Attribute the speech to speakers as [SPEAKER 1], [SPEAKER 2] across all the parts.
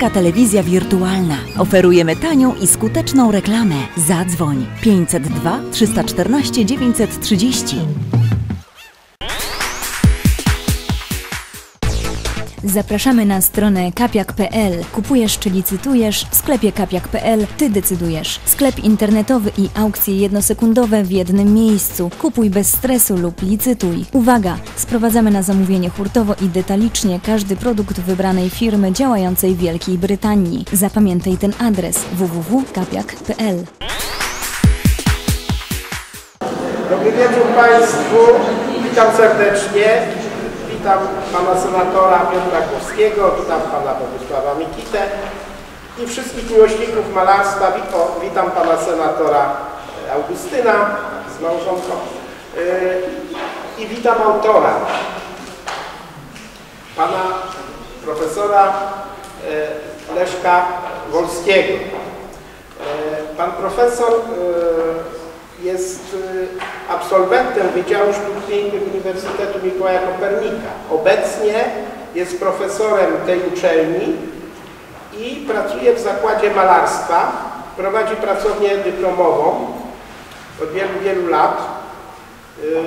[SPEAKER 1] Polska Telewizja Wirtualna. Oferujemy tanią i skuteczną reklamę. Zadzwoń 502 314 930.
[SPEAKER 2] Zapraszamy na stronę kapiak.pl. Kupujesz czy licytujesz? W sklepie kapiak.pl Ty decydujesz. Sklep internetowy i aukcje jednosekundowe w jednym miejscu. Kupuj bez stresu lub licytuj. Uwaga! Sprowadzamy na zamówienie hurtowo i detalicznie każdy produkt wybranej firmy działającej w Wielkiej Brytanii. Zapamiętaj ten adres www.kapiak.pl.
[SPEAKER 3] Dobry wieczór Państwu. Witam serdecznie. Witam Pana Senatora Piotra Głowskiego, witam Pana Bogusława Mikitę i wszystkich miłośników malarstwa. Witam, Pana Senatora Augustyna z małżonką yy, i witam autora, Pana Profesora yy, Leszka Wolskiego. Pan Profesor jest y, absolwentem Wydziału Sztuk Pięknych Uniwersytetu Mikołaja Kopernika. Obecnie jest profesorem tej uczelni i pracuje w Zakładzie Malarstwa. Prowadzi pracownię dyplomową od wielu, wielu lat. Y,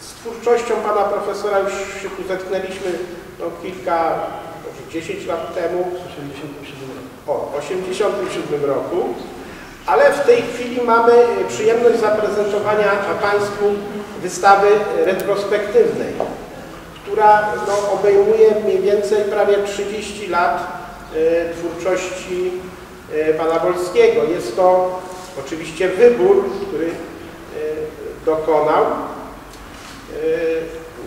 [SPEAKER 3] z twórczością pana profesora już się tu zetknęliśmy no, kilka, może 10 lat temu. W 87 roku. O, w 87 roku ale w tej chwili mamy przyjemność zaprezentowania Państwu wystawy retrospektywnej, która no, obejmuje mniej więcej prawie 30 lat y, twórczości pana Wolskiego. Jest to oczywiście wybór, który dokonał.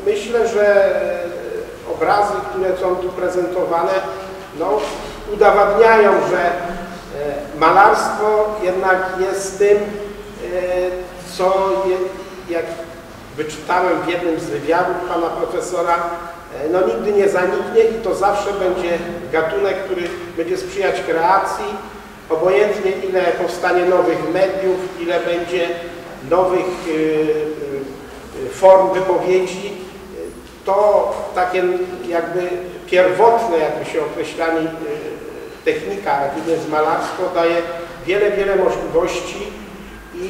[SPEAKER 3] Myślę, że obrazy, które są tu prezentowane, no, udowadniają, że malarstwo jednak jest tym, co jak wyczytałem w jednym z wywiadów pana profesora, no nigdy nie zaniknie i to zawsze będzie gatunek, który będzie sprzyjać kreacji, obojętnie ile powstanie nowych mediów, ile będzie nowych form wypowiedzi, to takie jakby pierwotne, jakby się określali technika, jakim jest malarstwo, daje wiele, wiele możliwości i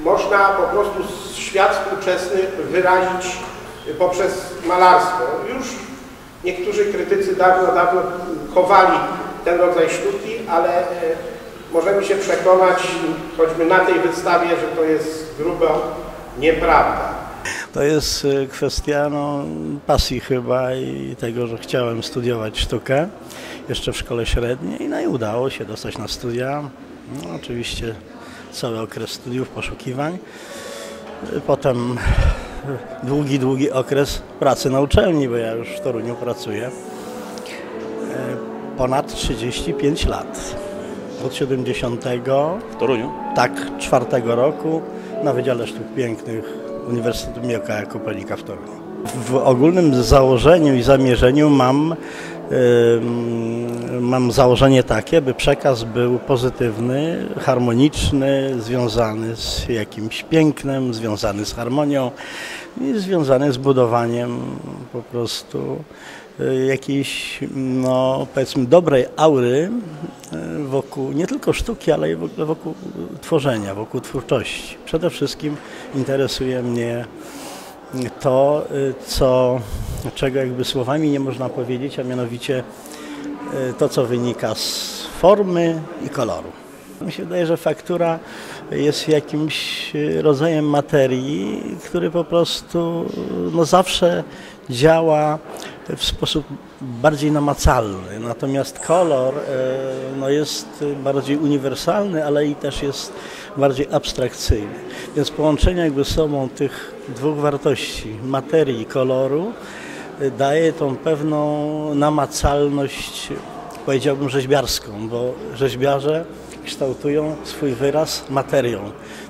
[SPEAKER 3] można po prostu świat współczesny wyrazić poprzez malarstwo. Już niektórzy krytycy dawno, dawno chowali ten rodzaj sztuki, ale e, możemy się przekonać, choćby na tej wystawie, że to jest grubo nieprawda.
[SPEAKER 4] To jest e, kwestia no, pasji chyba i tego, że chciałem studiować sztukę jeszcze w szkole średniej no i udało się dostać na studia. No, oczywiście cały okres studiów, poszukiwań. Potem długi, długi okres pracy na uczelni, bo ja już w Toruniu pracuję. Ponad 35 lat. Od 70.
[SPEAKER 5] W Toruniu?
[SPEAKER 4] Tak, czwartego roku na Wydziale Sztuk Pięknych Uniwersytetu Mikołaja Kopernika w Toruniu. W ogólnym założeniu i zamierzeniu mam mam założenie takie, by przekaz był pozytywny, harmoniczny, związany z jakimś pięknem, związany z harmonią i związany z budowaniem po prostu jakiejś, no powiedzmy, dobrej aury y, wokół nie tylko sztuki, ale i w ogóle wokół tworzenia, wokół twórczości. Przede wszystkim interesuje mnie to, y, co, czego jakby słowami nie można powiedzieć, a mianowicie y, to, co wynika z formy i koloru. Mi się wydaje, że faktura jest jakimś y, rodzajem materii, który po prostu no, zawsze działa w sposób bardziej namacalny. Natomiast kolor no, jest bardziej uniwersalny, ale i też jest bardziej abstrakcyjny. Więc połączenie jakby sobą tych dwóch wartości, materii i koloru, daje tą pewną namacalność, powiedziałbym rzeźbiarską, bo rzeźbiarze kształtują swój wyraz materią,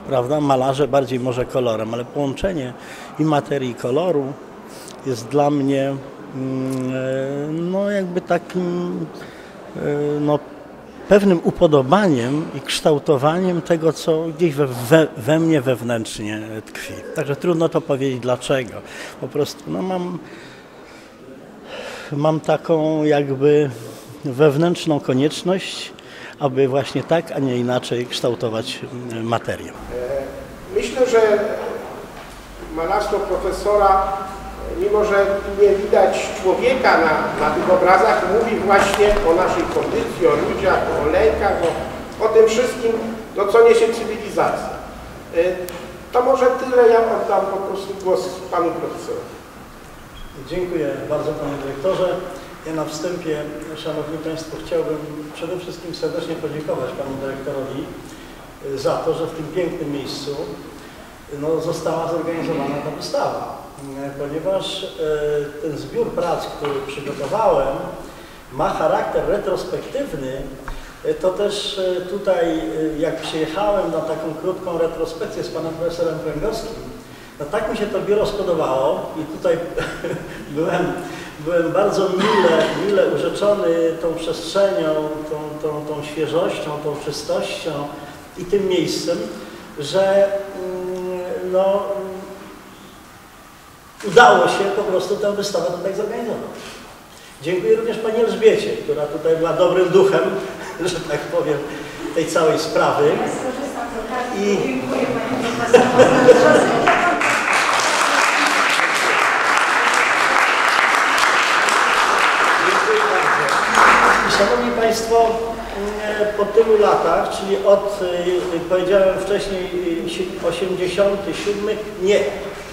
[SPEAKER 4] prawda? Malarze bardziej może kolorem, ale połączenie i materii i koloru jest dla mnie mm, e, no jakby takim e, no pewnym upodobaniem i kształtowaniem tego, co gdzieś we, we, we, mnie wewnętrznie tkwi. Także trudno to powiedzieć dlaczego. Po prostu no mam, mam taką jakby wewnętrzną konieczność, aby właśnie tak, a nie inaczej kształtować materię.
[SPEAKER 3] Myślę, że malarstwo profesora, mimo że nie widać człowieka na, na tych obrazach, mówi właśnie o naszej kondycji, o ludziach, o lękach, o, o tym wszystkim, no, co niesie cywilizacja. Y, To może tyle, ja oddam po prostu głos panu profesorowi.
[SPEAKER 4] Dziękuję bardzo panie dyrektorze. Ja na wstępie, szanowni państwo, chciałbym przede wszystkim serdecznie podziękować panu dyrektorowi y, za to, że w tym pięknym miejscu no, została zorganizowana ta wystawa, y, ponieważ ten zbiór prac, który przygotowałem, ma charakter retrospektywny, to też tutaj, jak przyjechałem na taką krótką retrospekcję z panem profesorem Pręgowskim, no tak mi się to biuro spodobało i tutaj byłem, byłem bardzo mile, mile urzeczony tą przestrzenią, tą, tą, tą świeżością, tą czystością i tym miejscem, że mm, no, udało się po prostu tę wystawę tutaj zorganizować. Dziękuję również Pani Elżbiecie, która tutaj była dobrym duchem, że tak powiem, tej całej sprawy. I Dziękuję bardzo. I Szanowni Państwo, po tylu latach, czyli od, y, powiedziałem wcześniej, y, si- 87, nie,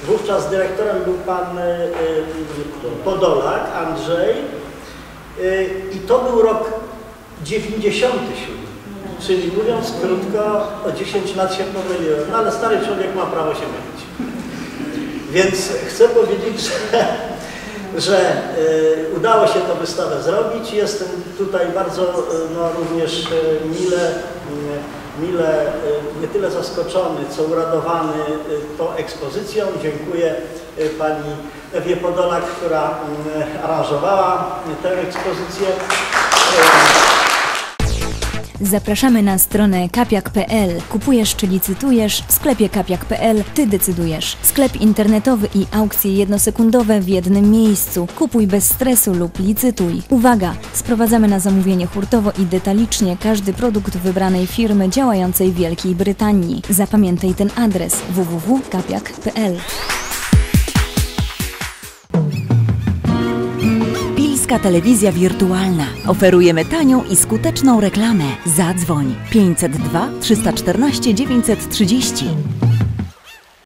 [SPEAKER 4] wówczas dyrektorem był pan y, y, Podolak, Andrzej y, i to był rok 97, czyli mówiąc krótko, o 10 lat się pomyliłem, no ale stary człowiek ma prawo się mylić. Więc chcę powiedzieć, że, że e, udało się tę wystawę zrobić. Jestem tutaj bardzo e, no, również e, mile, mile nie tyle zaskoczony, co uradowany tą ekspozycją. Dziękuję pani Ewie Podolak, która aranżowała tę ekspozycję.
[SPEAKER 2] Zapraszamy na stronę kapiak.pl. Kupujesz czy licytujesz? W sklepie kapiak.pl Ty decydujesz. Sklep internetowy i aukcje jednosekundowe w jednym miejscu. Kupuj bez stresu lub licytuj. Uwaga! Sprowadzamy na zamówienie hurtowo i detalicznie każdy produkt wybranej firmy działającej w Wielkiej Brytanii. Zapamiętaj ten adres www.kapiak.pl.
[SPEAKER 1] Pilska Telewizja Wirtualna. Oferujemy tanią i skuteczną reklamę. Zadzwoń 502 314 930.